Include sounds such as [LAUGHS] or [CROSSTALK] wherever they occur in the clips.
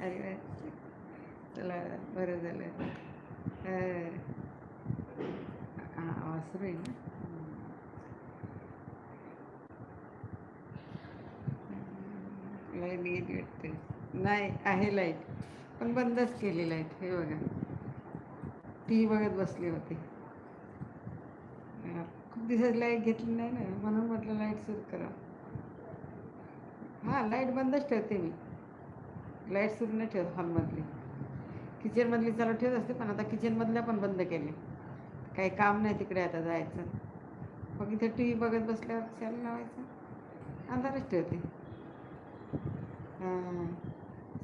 अरे वा. चला बरं झालं. अं, आहे ना? लाइट गेली वाटते. नाही आहे लाइट. पण बंदच केली लाइट. हे बघा. टी व्ही बघत बसली होती. खूप दिवसात लाइट घेतली नाही ना? म्हणून म्हटलं लाइट सुरू करा. हां लाइट बंदच ठेवते मी. लाइट सुरू नाही ठेवत हॉलमधली. किचनमधली चालू ठेवत असते पण आता किचनमधल्या पण बंद केले काही काम नाही तिकडे आता जायचं. मग इथे टी व्ही बघत बसल्यावर चालू लावायचं. अंधारच ठेवते. हां.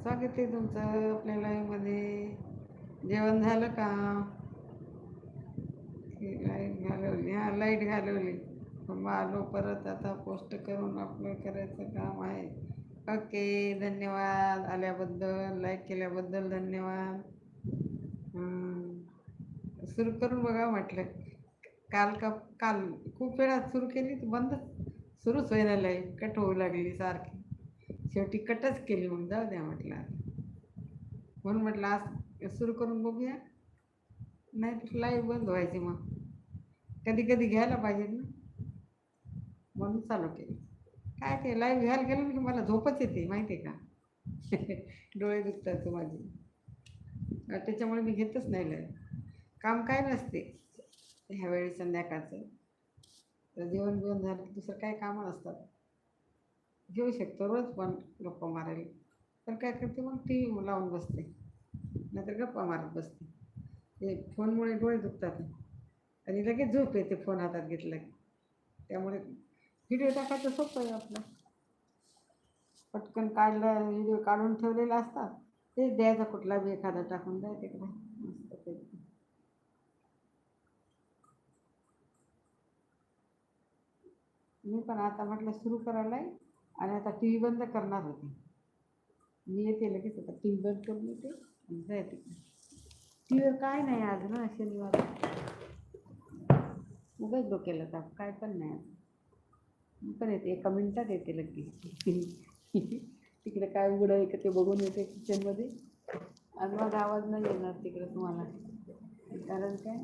स्वागत आहे तुमचं आपल्या लाईव्हमध्ये जेवण झालं का? लाइट घालवली. हां लाइट घालवली. मग आलो परत आता पोस्ट करून अपलोड करायचं काम आहे. ओके धन्यवाद. आल्याबद्दल लाईक केल्याबद्दल धन्यवाद. सुरू करून बघा म्हटलं. काल का काल खूप वेळा सुरू केली तर बंद. सुरूच होईना लाईफ कट होऊ लागली सारखी. शेवटी कटच केली मग जाऊ द्या म्हटलं म्हणून म्हटलं आज सुरू करून बघूया. नाही तर लाईव्ह बंद व्हायची मग. कधी कधी घ्यायला पाहिजे ना. म्हणून चालू केली. काय ते लाईव्ह घ्यायला गेलं की मला झोपच येते माहिती आहे का? [LAUGHS] डोळे दुखतात माझे. त्याच्यामुळे मी घेतच नाही लाईव्ह काम काय नसते ह्यावेळी संध्याकाळचं. तर जेवण बिवण झालं दुसरं काय कामं नसतात. घेऊ शकतो रोज पण गप्पा मारायला. तर काय करते मग? टी व्ही लावून बसते. नाहीतर गप्पा मारत बसते. हे फोनमुळे डोळे दुखतात. आणि लगेच झोप येते फोन हातात घेतला की. त्यामुळे व्हिडिओ टाकायचं सोपं आहे आपलं. पटकन काढला व्हिडिओ काढून ठेवलेला असतात. तेच द्यायचा कुठला बी एखादा टाकून द्या तिकडे. मस्त मी पण आता म्हटलं सुरू करायला आहे आणि आता टी व्ही बंद करणार होते. मी येते लगेच आता टी व्ही बंद करून येते आणि जायते टी व्हीवर काय नाही आज ना शनिवार. उगाच डोक्याला ताप काय पण नाही आज. पण येते एका मिनिटात येते लगेच. [LAUGHS] तिकडे काय उघडं आहे का ते बघून येते किचनमध्ये आणि मग आवाज नाही येणार तिकडे तुम्हाला. कारण काय?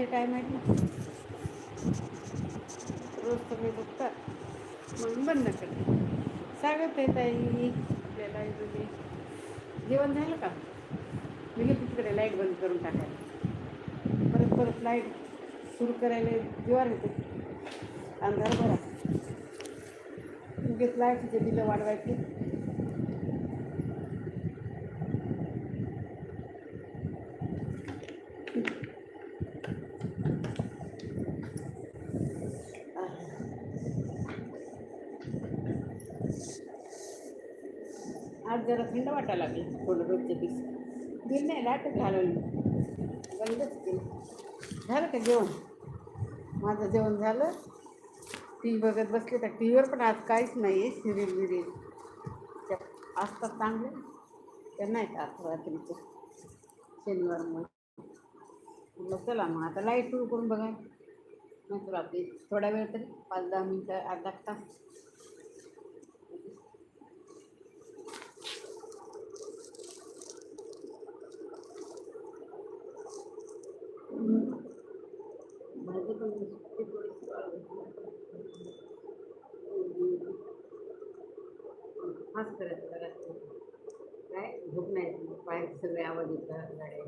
सगळे काय टाईम ना रोज तुम्ही बघता म्हणून बंद करते स्वागत आहे ताई आपल्याला इथे जेवण झालं का? मी गेली तिकडे लाइट बंद करून टाकायला. परत परत लाइट सुरू करायला जीवार येते. अंधार बरा लगेच लाईटचे बिलं वाढवायची आज जरा थंड वाटायला लागली. थोडं रोजचे पीस. बिल नाही लाटच घालवली बंदच केलं. झालं का जेवण? माझं जेवण झालं. टी व्ही बघत बसले तर टी व्हीवर पण आज काहीच नाही आहे सिरियल बिरियल. त्या असतात चांगले त्या नाहीत आज रात्रीचं. शनिवार मग म्हटलं चला मग आता लाइट सुरू करून बघा नाही तर आपली थोडा वेळ तरी पाच दहा मिनटं अर्धा तास. हाच पण नुसती करायचं काय झोप नाही बाहेर सगळे आवाज येतात गाड्या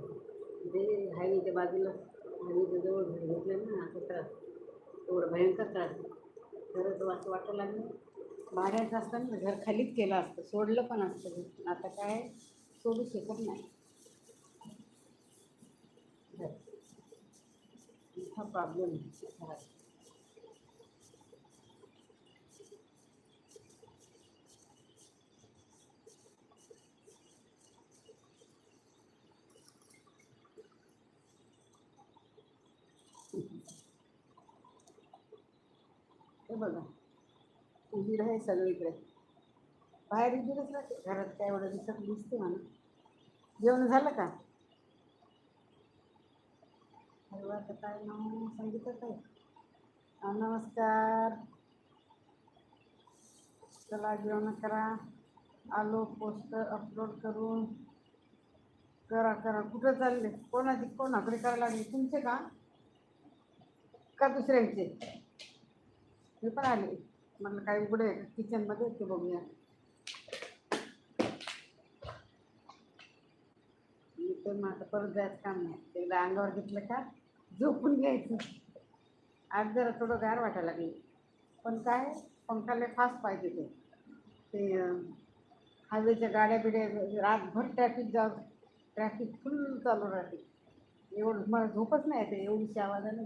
ते हायवेच्या बाजूला हायवेच्या जवळ घर घेतलं ना आता त्रास एवढं भयंकर त्रास खरंच असं वाटायला लागलं बाहेरच असताना घर खालीच केलं असतं. सोडलं पण असतं. आता काय? सोडू शकत नाही घर. हा प्रॉब्लेम हे बघा उभी आहे सगळीकडे. बाहेर उजीडच राहते घरात काय एवढं दिसत दिसते म्हणा. जेवण झालं का? अरे आता काय नाव सांगितलं काय नमस्कार. चला जेवण करा. आलो पोस्टर अपलोड करून. करा करा. कुठं चालले? कोणाची कोणाकडे करायला लागले? तुमचे का? का दुसऱ्यांचे? मी पण आले. म्हटलं काही उघडे किचनमध्ये ते बघूया. मी तर मग आता परत जायचं काम नाही. एकदा अंगावर घेतलं का? झोपून घ्यायचं. आज जरा थोडं गार वाटायला लागले. पण काय पंखाले फास्ट पाहिजे ते. ते हायवेच्या गाड्या बिड्या रातभर ट्रॅफिक जा ट्रॅफिक फुल चालू राहते. एवढं मला झोपच नाही येते एवढीशी आवाजाने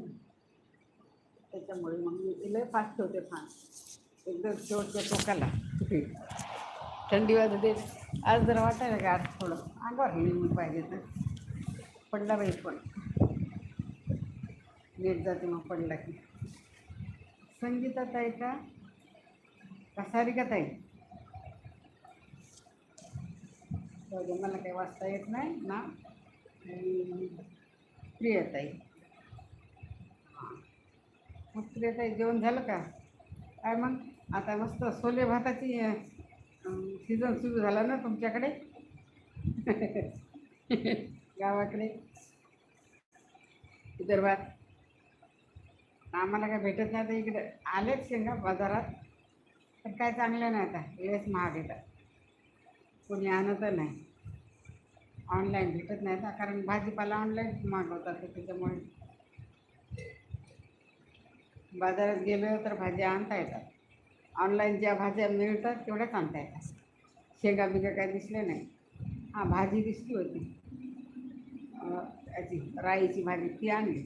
त्याच्यामुळे मग मी लय फास्ट ठेवते फास्ट एकदम शेवटच्या टोकाला. थंडी वाजते आज जरा वाटायला गार आज थोडं अंगावर लिहून पाहिजे तर पडला बाई पण. लेट जाते मग पडला की. संगीतात आहे का? का ताई? आहे मला काही वाचता येत नाही ना. आणि प्रियताई मग प्रियताई जेवण झालं का? काय मग? आता मस्त सोले भाताची सीझन सुरू झाला ना तुमच्याकडे? [LAUGHS] गावाकडे? विदर्भात? आम्हाला काय भेटत नाही तर इकडे आलेच शेंगा बाजारात. पण काय चांगलं नाही आता वेळेस महाग येतात कोणी आणत नाही. ऑनलाईन भेटत नाही आता कारण भाजीपाला ऑनलाईन मागवतात त्याच्यामुळे. बाजारात गेलो तर भाज्या आणता येतात. ऑनलाईन ज्या भाज्या मिळतात तेवढ्याच आणता येतात. शेंगा बिगा काय दिसले नाही. हां भाजी दिसली होती. याची राईची भाजी ती आणली.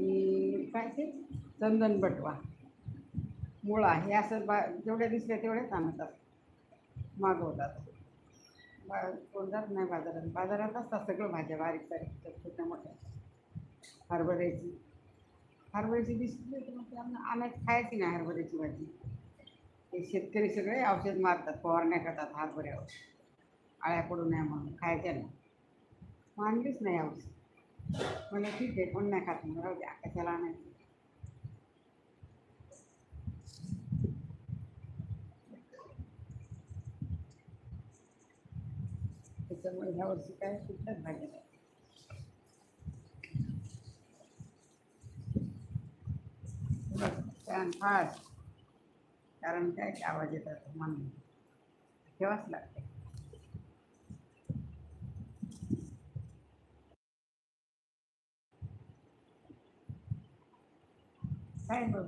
आणि काय ते? चंदन बटवा. मुळा हे असं बा जेवढ्या दिसल्या तेवढ्याच आणतात मागवतात. बा कोण जात नाही बाजारात. बाजारात असतात सगळं भाज्या बारीक बारीक छोट्या मोठ्या. हरभऱ्याची. हरभऱ्याची दिसली तर मग ते आम्हाला आणायची खायची नाही हरभऱ्याची भाजी. ते शेतकरी सगळे औषध मारतात फवारण्या करतात हरभऱ्यावर. आळ्या पडू नये म्हणून खायच्या नाही. मानलीच नाही औषध. मला ठीक आहे कोण नाही खात राहू द्या कशाला आणायचं त्याच्यामुळे ह्या वर्षी काय कुठल्याच भाज्या नाही छान फास्ट कारण काय आवाज येतात म्हणून ठेवाच लागते काय बघ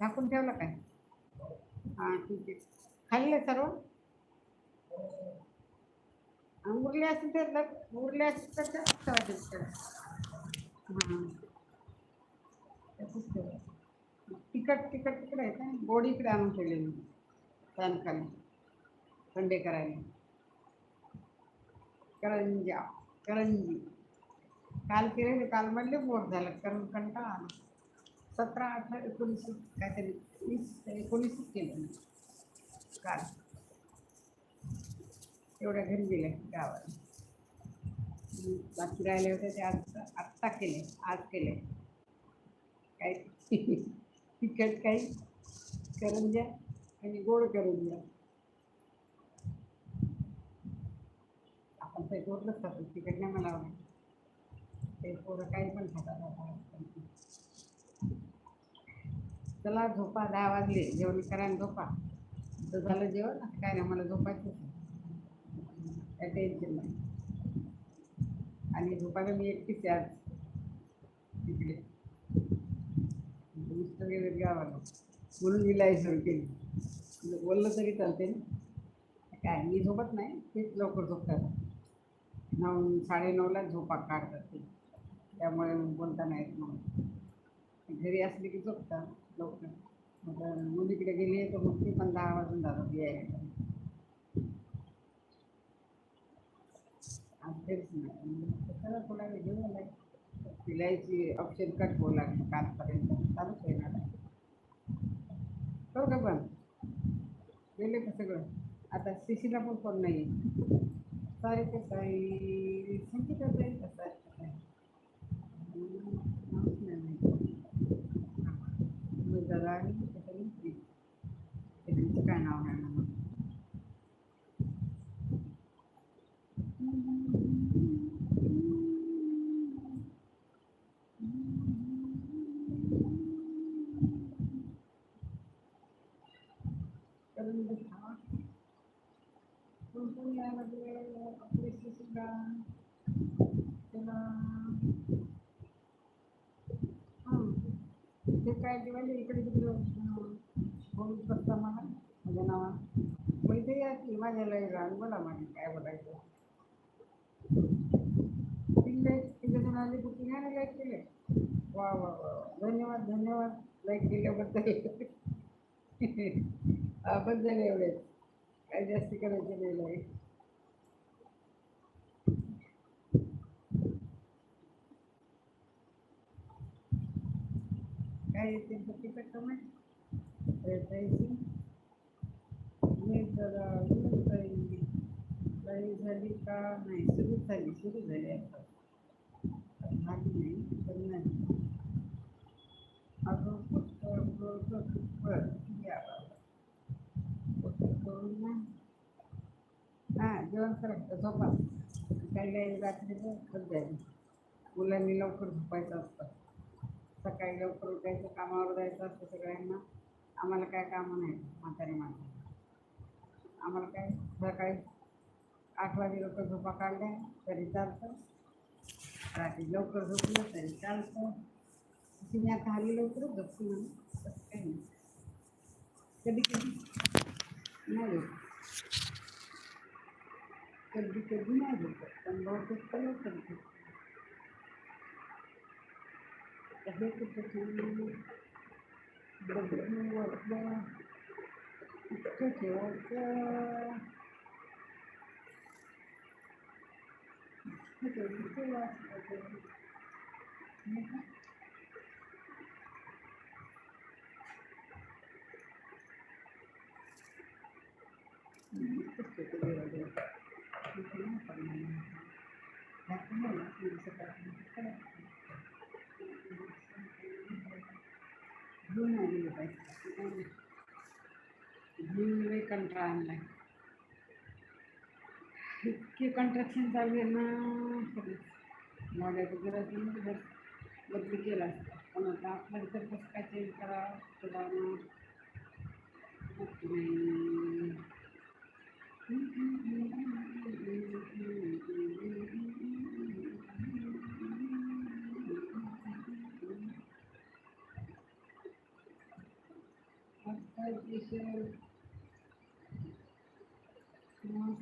झाकून ठेवलं काय? हां ठीक आहे. खाल्लं सर्व? उरले असतील तर लग- उरले असतील तर जास्त वाटेल हां. तसंच ठेवा. तिखट तिखट तिकडे आहे का गोड इकडे आणून ठेवलेली पॅन खाली. थंडे करायला. करंजा करंजी. काल केलेले काल म्हणले बोर झालं. कारण कंटाळा आला. सतरा अठरा एकोणीस काहीतरी वीस एकोणीसच केलं. काल. एवढ्या घरी गेले गावाला बाकी राहिले होते ते आज आत्ता केले आज केले. काही तिखट काही करंज्या आणि गोड करंज्या आपण ते गोडलंच खातो तिखट नाही मला आवडत ते पोरं काही पण खातात आता. चला झोपा दहा वाजले. जेवण करा आणि झोपा. तर झालं जेवण काय नाही मला झोपायचं काय टेन्शन नाही. आणि झोपायला मी एकटीच आज. तिकडे. मिस्टर गेले गावाला. म्हणून मी लाई सुरू केली. बोललं तरी चालते ना. काय मी झोपत नाही. तेच लवकर झोपतात. नऊ साडेनऊला झोपा काढतात ते. त्यामुळे बोलता नाही येत घरी असली की झोपतात. लवकर. मग मुलीकडे गेली तर मग ती पण दहा वाजून जातात यायला आज तेच नाही. मग कशाला थोडा वेळ घेऊन आलाय ऑप्शन कट होऊ लागलं कालपर्यंत. चालूच आहे हो का पण? गेले का सगळं? आता शिशीला पण कोण नाही. सारे ते साई. संगीता जाईल कसं आहे नावच नाही माहिती. मग आणि त्याच्याने ती. काय नाव आहे ना मग करून दिखा कोण कोण यायला लागले आपले सुद्धा त्याला हां ते काय दिवाळी इकडे तिकडे बोलत मला. माझ्या नावा मग इथे या की माझ्या लाईला बोला माझे काय बोलायचं. तीन आले बुकिंग आहे लाईक केले. वा वा वा धन्यवाद धन्यवाद. लाईक केल्याबद्दल. [LAUGHS] आपण झाले एवढे काय जास्ती करायचे नाही लाईक काय येते तिकट कमेंट रेटायची मी तर काही काही झाली का नाही सुरू झाली सुरू झाली आता झाली नाही पण नाही अगं फक्त करून ना हां जेवण करा झोपा काही काही रात्रीचं खत जाईल मुलांनी लवकर झोपायचं असतं सकाळी लवकर उठायचं कामावर जायचं असतं सगळ्यांना. आम्हाला काय कामं नाही म्हातारी माणसं. आम्हाला काय सकाळी आठ वाजे लवकर झोपा काढल्या तरी चालतं. रात्री लवकर झोपलं तरी चालतं. तिने आता हल्ली लवकरच झोपतो म्हणून तसं काही नाही. कधी कधी नाही कधी कधी नाही झोपत पण बहुतेक तर लवकर झोपत. हे कुठं बघून वाटलं इतकं ठेवायचं इतकं ठेवायचं वाचलं नाही का? हम्म, इतकंच ठेवतो देवाला. इथे नाही पडणार. ह्यात नाही ना, म्हणजे सकाळी करायचं. घेऊन नाही गेलं पाहिजे घेऊन लई कंटाळा आणलाय इतके कंट्रॅक्शन चालू आहे ना खरंच माझ्या गरज नाही घर बदली केला असता पण आता आपल्या तर कसं काय चेंज करावं थोडा नाही Deus. Nós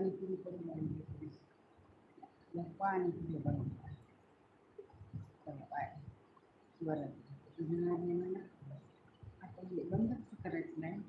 पाणीपुरी पण बनवली थोडीशी. मग पाणीपुरी बनवली चला बाय. नाही म्हणा. आता हे बंदच करायचं नाही.